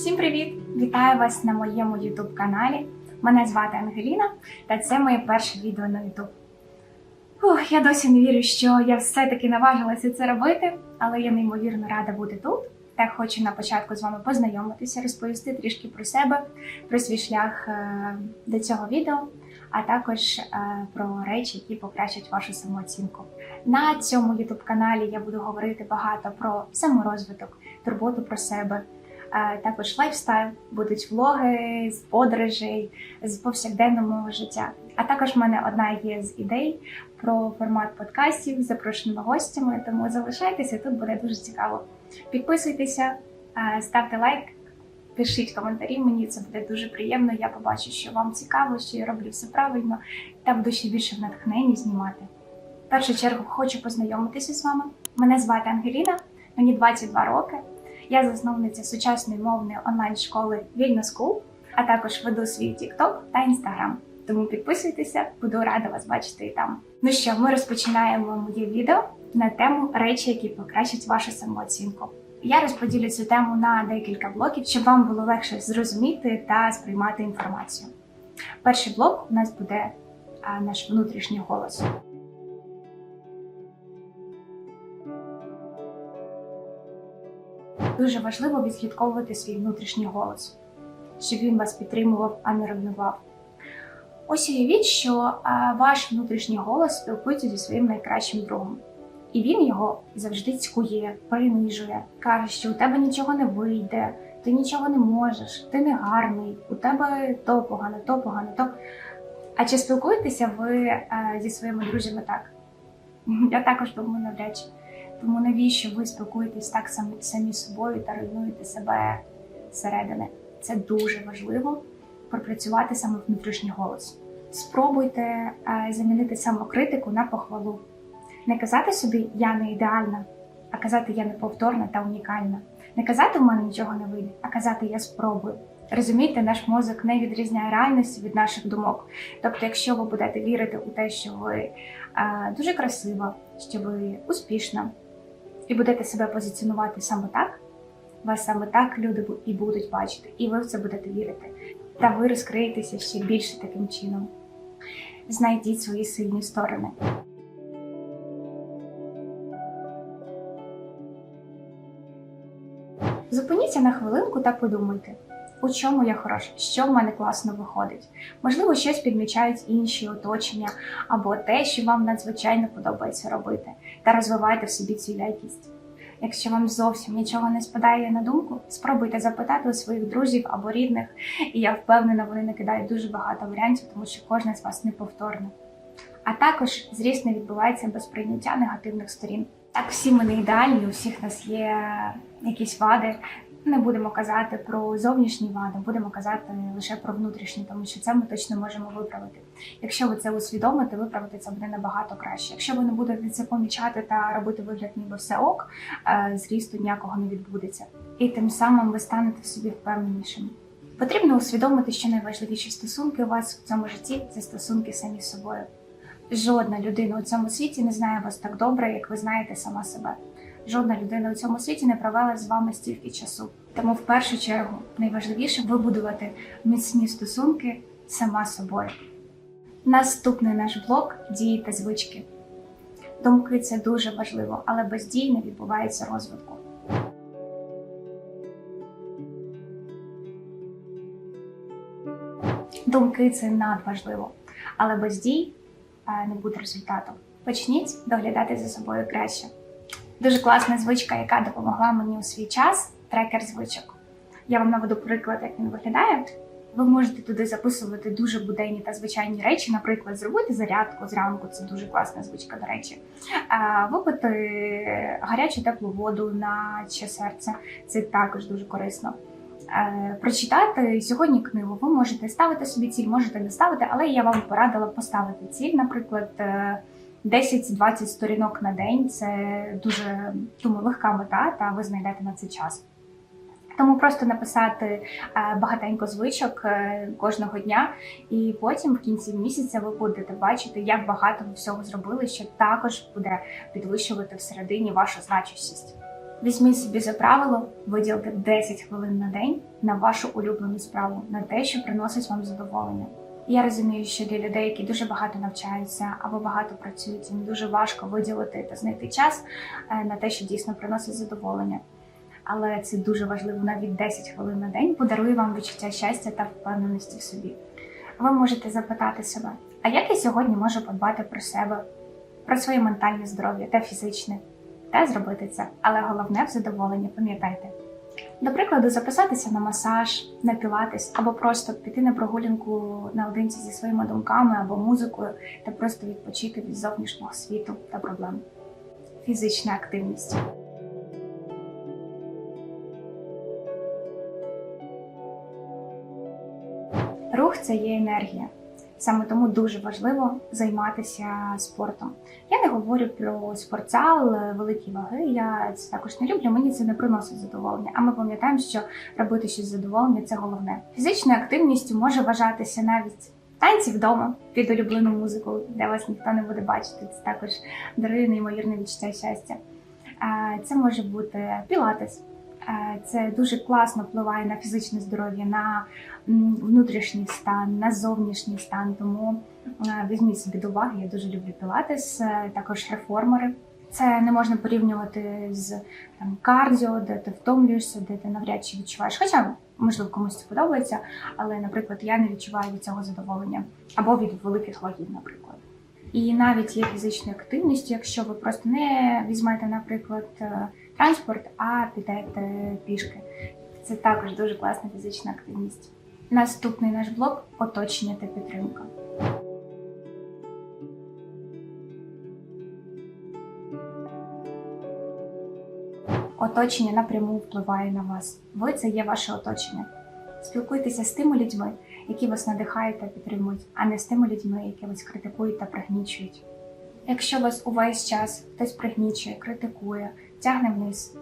Всім привіт! Вітаю вас на моєму YouTube каналі. Мене звати Ангеліна, та це моє перше відео на YouTube. Фух, я досі не вірю, що я все-таки наважилася це робити, але я неймовірно рада бути тут. Та хочу на початку з вами познайомитися, розповісти трішки про себе, про свій шлях е, до цього відео, а також е, про речі, які покращать вашу самооцінку. На цьому youtube каналі я буду говорити багато про саморозвиток, турботу про себе, також лайфстайл, будуть влоги з подорожей, з повсякденного мого життя. А також в мене одна є з ідей про формат подкастів з запрошеними гостями, тому залишайтеся, тут буде дуже цікаво. Підписуйтеся, ставте лайк, пишіть коментарі. Мені це буде дуже приємно. Я побачу, що вам цікаво, що я роблю все правильно, та буду ще більше в натхненні знімати. В першу чергу хочу познайомитися з вами. Мене звати Ангеліна, мені 22 роки. Я засновниця сучасної мовної онлайн-школи Вільно School, а також веду свій TikTok та Instagram. Тому підписуйтеся, буду рада вас бачити і там. Ну що, ми розпочинаємо моє відео на тему речі, які покращать вашу самооцінку. Я розподілю цю тему на декілька блоків, щоб вам було легше зрозуміти та сприймати інформацію. Перший блок у нас буде наш внутрішній голос. Дуже важливо відслідковувати свій внутрішній голос, щоб він вас підтримував, а не руйнував. Ось уявіть, що ваш внутрішній голос спілкується зі своїм найкращим другом. І він його завжди цькує, принижує, каже, що у тебе нічого не вийде, ти нічого не можеш, ти не гарний, у тебе то погано, то погано, то. А чи спілкуєтеся ви зі своїми друзями так? Я також думаю навряд чи. Тому навіщо ви спілкуєтесь так самі, самі собою та руйнуєте себе зсередини? Це дуже важливо пропрацювати саме внутрішній голос. Спробуйте е, замінити самокритику на похвалу. Не казати собі я не ідеальна, а казати я неповторна та унікальна. Не казати в мене нічого не вийде, а казати я спробую. Розумієте, наш мозок не відрізняє реальності від наших думок. Тобто, якщо ви будете вірити у те, що ви е, дуже красива, що ви успішна, і будете себе позиціонувати саме так, вас саме так люди і будуть бачити, і ви в це будете вірити. Та ви розкриєтеся ще більше таким чином. Знайдіть свої сильні сторони. Зупиніться на хвилинку та подумайте, у чому я хороша, що в мене класно виходить. Можливо, щось підмічають інші оточення, або те, що вам надзвичайно подобається робити, та розвивайте в собі цю якість. Якщо вам зовсім нічого не спадає на думку, спробуйте запитати у своїх друзів або рідних, і я впевнена, вони накидають дуже багато варіантів, тому що кожна з вас неповторна. А також зріст не відбувається без прийняття негативних сторін. Так, всі ми не ідеальні, у всіх нас є якісь вади. Не будемо казати про зовнішні вади, будемо казати лише про внутрішні, тому що це ми точно можемо виправити. Якщо ви це усвідомите, виправити це буде набагато краще. Якщо ви не будете це помічати та робити вигляд, ніби все ок, е, зрісту ніякого не відбудеться. І тим самим ви станете собі впевненішим. Потрібно усвідомити, що найважливіші стосунки у вас в цьому житті це стосунки самі з собою. Жодна людина у цьому світі не знає вас так добре, як ви знаєте сама себе. Жодна людина у цьому світі не провела з вами стільки часу. Тому в першу чергу найважливіше вибудувати міцні стосунки сама собою. Наступний наш блок дії та звички. Думки це дуже важливо, але без дій не відбувається розвитку. Думки це надважливо, але без дій не буде результату. Почніть доглядати за собою краще. Дуже класна звичка, яка допомогла мені у свій час трекер звичок. Я вам наведу приклад, як він виглядає. Ви можете туди записувати дуже буденні та звичайні речі, наприклад, зробити зарядку зранку, це дуже класна звичка, до речі. Випити гарячу теплу воду на чи серце, це також дуже корисно. Е, Прочитати сьогодні книгу. Ви можете ставити собі ціль, можете не ставити, але я вам порадила поставити ціль, наприклад. Е, 10-20 сторінок на день це дуже думаю, легка мета, та ви знайдете на це час. Тому просто написати е, багатенько звичок е, кожного дня, і потім в кінці місяця ви будете бачити, як багато ви всього зробили, що також буде підвищувати всередині вашу значущість. Візьміть собі за правило виділити 10 хвилин на день на вашу улюблену справу, на те, що приносить вам задоволення. Я розумію, що для людей, які дуже багато навчаються або багато працюють, їм дуже важко виділити та знайти час е, на те, що дійсно приносить задоволення. Але це дуже важливо, навіть 10 хвилин на день подарує вам відчуття щастя та впевненості в собі. Ви можете запитати себе, а як я сьогодні можу подбати про себе, про своє ментальне здоров'я та фізичне, та зробити це. Але головне в задоволенні, пам'ятайте. До прикладу, записатися на масаж, на пілатес, або просто піти на прогулянку наодинці зі своїми думками або музикою та просто відпочити від зовнішнього світу та проблем. Фізична активність. Рух це є енергія. Саме тому дуже важливо займатися спортом. Я не говорю про спортзал, е, великі ваги. Я це також не люблю. Мені це не приносить задоволення. А ми пам'ятаємо, що робити щось задоволення це головне. Фізичною активністю може вважатися навіть танці вдома під улюблену музику, де вас ніхто не буде бачити. Це також дарує неймовірне відчуття щастя. Це може бути пілатес. Е, Це дуже класно впливає на фізичне здоров'я, на внутрішній стан, на зовнішній стан. Тому е, візьміть собі до уваги. Я дуже люблю пілатес, е, також реформери. Це не можна порівнювати з там кардіо, де ти втомлюєшся, де ти навряд чи відчуваєш. Хоча можливо комусь це подобається, але, наприклад, я не відчуваю від цього задоволення або від великих вагів, наприклад. І навіть є фізичною активністю, якщо ви просто не візьмете, наприклад, транспорт, а підете пішки. Це також дуже класна фізична активність. Наступний наш блок оточення та підтримка. Оточення напряму впливає на вас. Ви це є ваше оточення. Спілкуйтеся з тими людьми, які вас надихають та підтримують, а не з тими людьми, які вас критикують та пригнічують. Якщо вас увесь час хтось пригнічує, критикує, тягне вниз,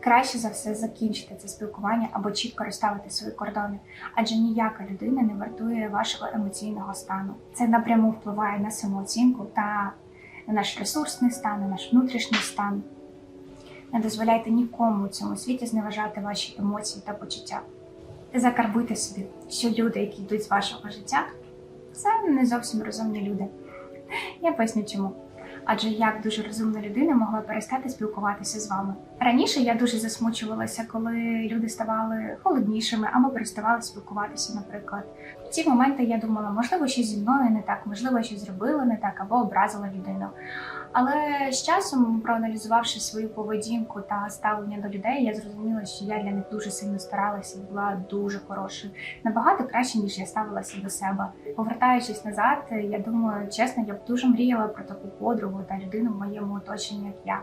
краще за все закінчити це спілкування або чітко розставити свої кордони, адже ніяка людина не вартує вашого емоційного стану. Це напряму впливає на самооцінку та на наш ресурсний стан, на наш внутрішній стан. Не дозволяйте нікому у цьому світі зневажати ваші емоції та почуття. Закарбуйте собі, що люди, які йдуть з вашого життя, це не зовсім розумні люди. Я поясню чому. Адже як дуже розумна людина могла перестати спілкуватися з вами. Раніше я дуже засмучувалася, коли люди ставали холоднішими або переставали спілкуватися, наприклад. В ці моменти я думала, можливо, щось зі мною не так, можливо, щось зробила не так або образила людину. Але з часом, проаналізувавши свою поведінку та ставлення до людей, я зрозуміла, що я для них дуже сильно старалася і була дуже хорошою, набагато краще, ніж я ставилася до себе. Повертаючись назад, я думаю, чесно, я б дуже мріяла про таку подругу та людину в моєму оточенні, як я.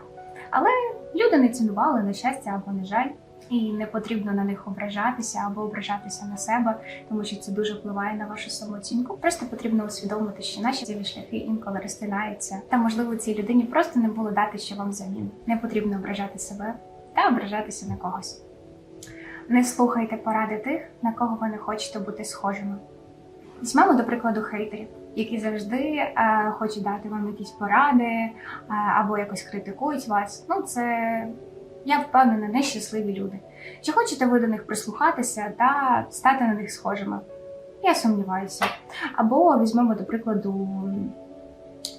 Але люди не цінували на щастя або на жаль. І не потрібно на них ображатися або ображатися на себе, тому що це дуже впливає на вашу самооцінку. Просто потрібно усвідомити, що наші цілі шляхи інколи розтинаються, та можливо цій людині просто не було дати що вам взамін. Не потрібно ображати себе та ображатися на когось. Не слухайте поради тих, на кого ви не хочете бути схожими. Візьмемо, до прикладу, хейтерів, які завжди е, хочуть дати вам якісь поради е, або якось критикують вас. Ну, це я впевнена, нещасливі люди. Чи хочете ви до них прислухатися та стати на них схожими? Я сумніваюся. Або візьмемо, до прикладу,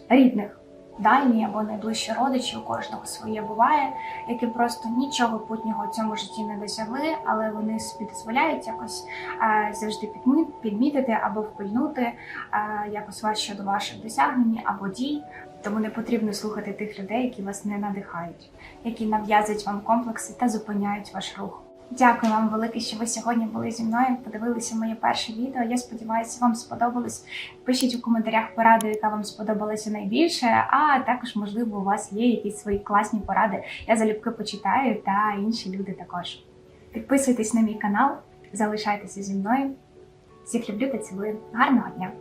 рідних, дальні або найближчі родичі, у кожного своє буває, які просто нічого путнього в цьому житті не досягли, але вони собі дозволяють якось е, завжди підмі- підмітити або впильнути е, якось вас щодо ваших досягнень або дій. Тому не потрібно слухати тих людей, які вас не надихають, які нав'язують вам комплекси та зупиняють ваш рух. Дякую вам велике, що ви сьогодні були зі мною. Подивилися моє перше відео. Я сподіваюся, вам сподобалось. Пишіть у коментарях пораду, яка вам сподобалася найбільше. А також, можливо, у вас є якісь свої класні поради. Я залюбки почитаю, та інші люди також. Підписуйтесь на мій канал, залишайтеся зі мною. Всіх люблю та цілую. Гарного дня!